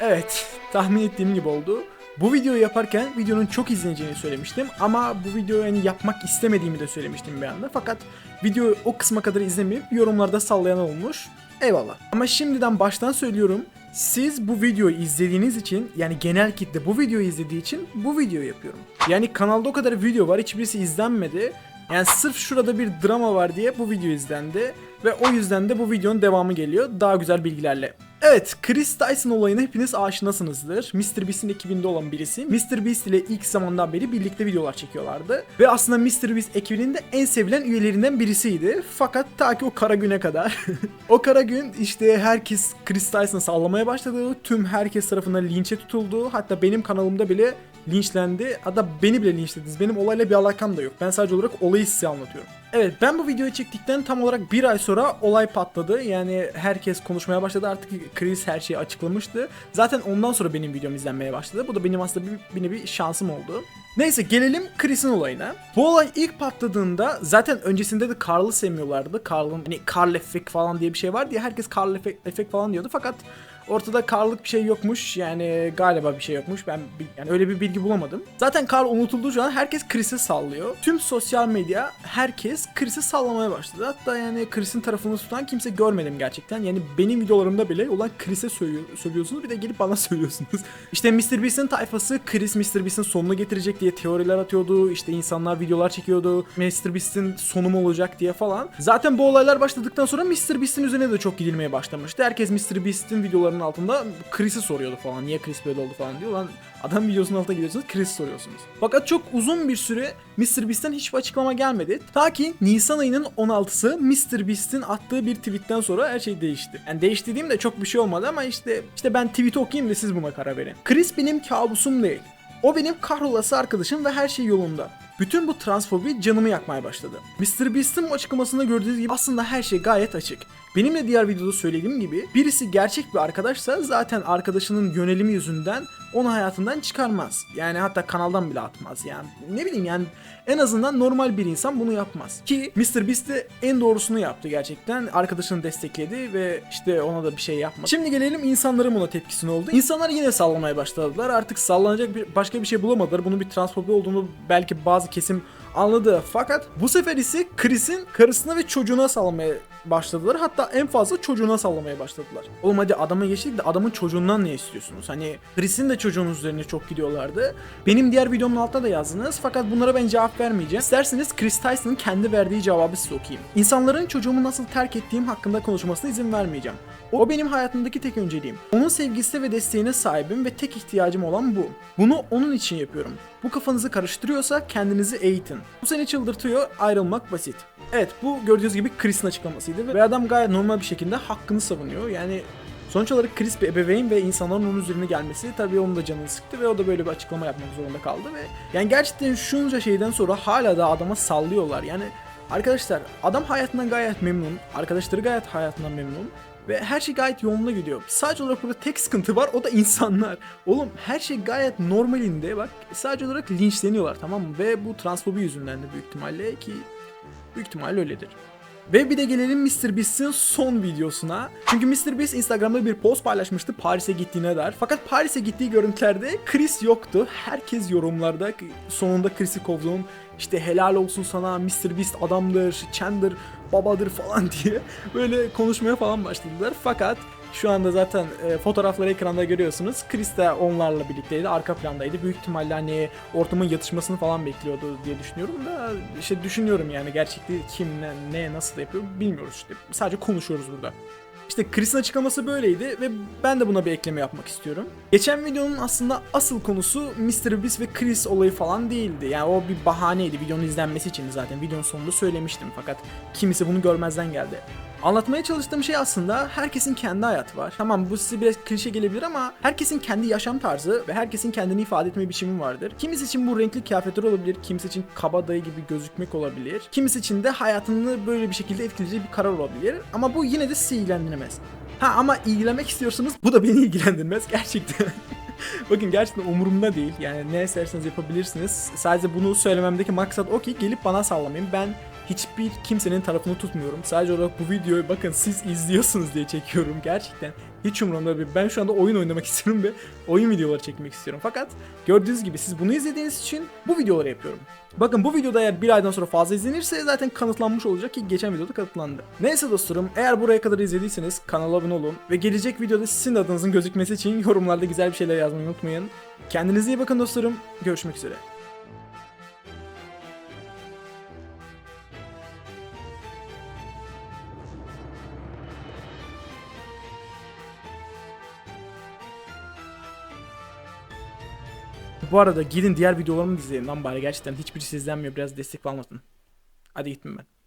Evet, tahmin ettiğim gibi oldu. Bu videoyu yaparken videonun çok izleneceğini söylemiştim ama bu videoyu yani yapmak istemediğimi de söylemiştim bir anda. Fakat video o kısma kadar izlemeyip yorumlarda sallayan olmuş. Eyvallah. Ama şimdiden baştan söylüyorum. Siz bu videoyu izlediğiniz için yani genel kitle bu videoyu izlediği için bu videoyu yapıyorum. Yani kanalda o kadar video var hiçbirisi izlenmedi. Yani sırf şurada bir drama var diye bu video izlendi. Ve o yüzden de bu videonun devamı geliyor daha güzel bilgilerle. Evet, Chris Tyson olayına hepiniz aşinasınızdır. Mr. Beast'in ekibinde olan birisi. Mr. Beast ile ilk zamandan beri birlikte videolar çekiyorlardı. Ve aslında Mr. Beast ekibinin de en sevilen üyelerinden birisiydi. Fakat ta ki o kara güne kadar. o kara gün işte herkes Chris Tyson'ı sallamaya başladı. Tüm herkes tarafından linçe tutuldu. Hatta benim kanalımda bile linçlendi. Hatta beni bile linçlediniz. Benim olayla bir alakam da yok. Ben sadece olarak olayı size anlatıyorum. Evet ben bu videoyu çektikten tam olarak bir ay sonra olay patladı. Yani herkes konuşmaya başladı artık Chris her şeyi açıklamıştı. Zaten ondan sonra benim videom izlenmeye başladı. Bu da benim aslında bir, bir nevi şansım oldu. Neyse gelelim Chris'in olayına. Bu olay ilk patladığında zaten öncesinde de Carl'ı sevmiyorlardı. Carl'ın hani Carl efekt falan diye bir şey var diye herkes Carl efekt, efekt falan diyordu. Fakat Ortada Karl'lık bir şey yokmuş. Yani galiba bir şey yokmuş. Ben yani öyle bir bilgi bulamadım. Zaten Karl unutulduğu şu an herkes Chris'i sallıyor. Tüm sosyal medya herkes Chris'i sallamaya başladı. Hatta yani Chris'in tarafını tutan kimse görmedim gerçekten. Yani benim videolarımda bile ulan Chris'e söylüyor, söylüyorsunuz bir de gelip bana söylüyorsunuz. işte Mr. Beast'in tayfası Chris Mr. Beast'in sonunu getirecek diye teoriler atıyordu. İşte insanlar videolar çekiyordu. Mr. Beast'in sonu mu olacak diye falan. Zaten bu olaylar başladıktan sonra Mr. Beast'in üzerine de çok gidilmeye başlamıştı. Herkes Mr. Beast'in videolarının altında Chris'i soruyordu falan. Niye Chris böyle oldu falan diyor. Lan adam videosunun altına gidiyorsunuz Chris soruyorsunuz. Fakat çok uzun bir süre Mr. Beast'ten hiçbir açıklama gelmedi. Ta ki Nisan ayının 16'sı Mr. Beast'in attığı bir tweetten sonra her şey değişti. Yani değişti dediğim de çok bir şey olmadı ama işte işte ben tweet'i okuyayım da siz buna karar verin. Chris benim kabusum değil. O benim kahrolası arkadaşım ve her şey yolunda. Bütün bu transfobi canımı yakmaya başladı. Mr. Beast'in açıklamasında gördüğünüz gibi aslında her şey gayet açık. Benim de diğer videoda söylediğim gibi birisi gerçek bir arkadaşsa zaten arkadaşının yönelimi yüzünden onu hayatından çıkarmaz. Yani hatta kanaldan bile atmaz yani. Ne bileyim yani en azından normal bir insan bunu yapmaz. Ki Mr. Beast de en doğrusunu yaptı gerçekten. Arkadaşını destekledi ve işte ona da bir şey yapmadı. Şimdi gelelim insanların buna tepkisine oldu. İnsanlar yine sallamaya başladılar. Artık sallanacak bir, başka bir şey bulamadılar. Bunun bir transfobi olduğunu belki bazı kesim anladı. Fakat bu sefer ise Chris'in karısına ve çocuğuna sallamaya başladılar. Hatta en fazla çocuğuna sallamaya başladılar. Oğlum hadi adama geçtik de adamın çocuğundan ne istiyorsunuz? Hani Chris'in de çocuğunun üzerine çok gidiyorlardı. Benim diğer videomun altına da yazdınız. Fakat bunlara ben cevap vermeyeceğim. İsterseniz Chris Tyson'ın kendi verdiği cevabı size okuyayım. İnsanların çocuğumu nasıl terk ettiğim hakkında konuşmasına izin vermeyeceğim. O benim hayatımdaki tek önceliğim. Onun sevgisine ve desteğine sahibim ve tek ihtiyacım olan bu. Bunu onun için yapıyorum. Bu kafanızı karıştırıyorsa kendinizi eğitin. Bu seni çıldırtıyor, ayrılmak basit. Evet bu gördüğünüz gibi Chris'in açıklamasıydı ve adam gayet normal bir şekilde hakkını savunuyor. Yani Sonuç olarak Chris bir ebeveyn ve insanların onun üzerine gelmesi tabii onun da canını sıktı ve o da böyle bir açıklama yapmak zorunda kaldı ve yani gerçekten şunca şeyden sonra hala da adama sallıyorlar. Yani arkadaşlar adam hayatından gayet memnun, arkadaşları gayet hayatından memnun ve her şey gayet yolunda gidiyor. Sadece olarak burada tek sıkıntı var o da insanlar. Oğlum her şey gayet normalinde bak sadece olarak linçleniyorlar tamam mı? Ve bu transfobi yüzünden de büyük ihtimalle ki büyük ihtimalle öyledir. Ve bir de gelelim Mr. Beast'in son videosuna. Çünkü Mr. Beast Instagram'da bir post paylaşmıştı Paris'e gittiğine dair. Fakat Paris'e gittiği görüntülerde Chris yoktu. Herkes yorumlarda sonunda Chris'i kovduğum işte helal olsun sana Mr. Beast adamdır, Chandler babadır falan diye böyle konuşmaya falan başladılar. Fakat şu anda zaten e, fotoğrafları ekranda görüyorsunuz. Chris de onlarla birlikteydi. Arka plandaydı. Büyük ihtimalle hani ortamın yatışmasını falan bekliyordu diye düşünüyorum da işte düşünüyorum yani gerçekte kim ne, ne nasıl yapıyor bilmiyoruz işte. Sadece konuşuyoruz burada. İşte Chris'in açıklaması böyleydi ve ben de buna bir ekleme yapmak istiyorum. Geçen videonun aslında asıl konusu Mr. Beast ve Chris olayı falan değildi. Yani o bir bahaneydi videonun izlenmesi için zaten. Videonun sonunda söylemiştim fakat kimisi bunu görmezden geldi. Anlatmaya çalıştığım şey aslında herkesin kendi hayatı var. Tamam bu size biraz klişe gelebilir ama herkesin kendi yaşam tarzı ve herkesin kendini ifade etme biçimi vardır. Kimisi için bu renkli kıyafetler olabilir, kimisi için kabadayı gibi gözükmek olabilir. Kimisi için de hayatını böyle bir şekilde etkileyecek bir karar olabilir. Ama bu yine de sizi ilgilendirmez. Ha ama ilgilenmek istiyorsanız bu da beni ilgilendirmez gerçekten. Bakın gerçekten umurumda değil. Yani ne isterseniz yapabilirsiniz. Sadece bunu söylememdeki maksat o ki gelip bana sallamayın. Ben hiçbir kimsenin tarafını tutmuyorum. Sadece olarak bu videoyu bakın siz izliyorsunuz diye çekiyorum gerçekten. Hiç umurumda değil. Ben şu anda oyun oynamak istiyorum ve oyun videoları çekmek istiyorum. Fakat gördüğünüz gibi siz bunu izlediğiniz için bu videoları yapıyorum. Bakın bu videoda eğer bir aydan sonra fazla izlenirse zaten kanıtlanmış olacak ki geçen videoda kanıtlandı. Neyse dostlarım eğer buraya kadar izlediyseniz kanala abone olun ve gelecek videoda sizin adınızın gözükmesi için yorumlarda güzel bir şeyler yazmayı unutmayın. Kendinize iyi bakın dostlarım. Görüşmek üzere. Bu arada gidin diğer videolarımı izleyin lan bari gerçekten hiçbirisi izlenmiyor biraz destek falan atın. Hadi gittim ben.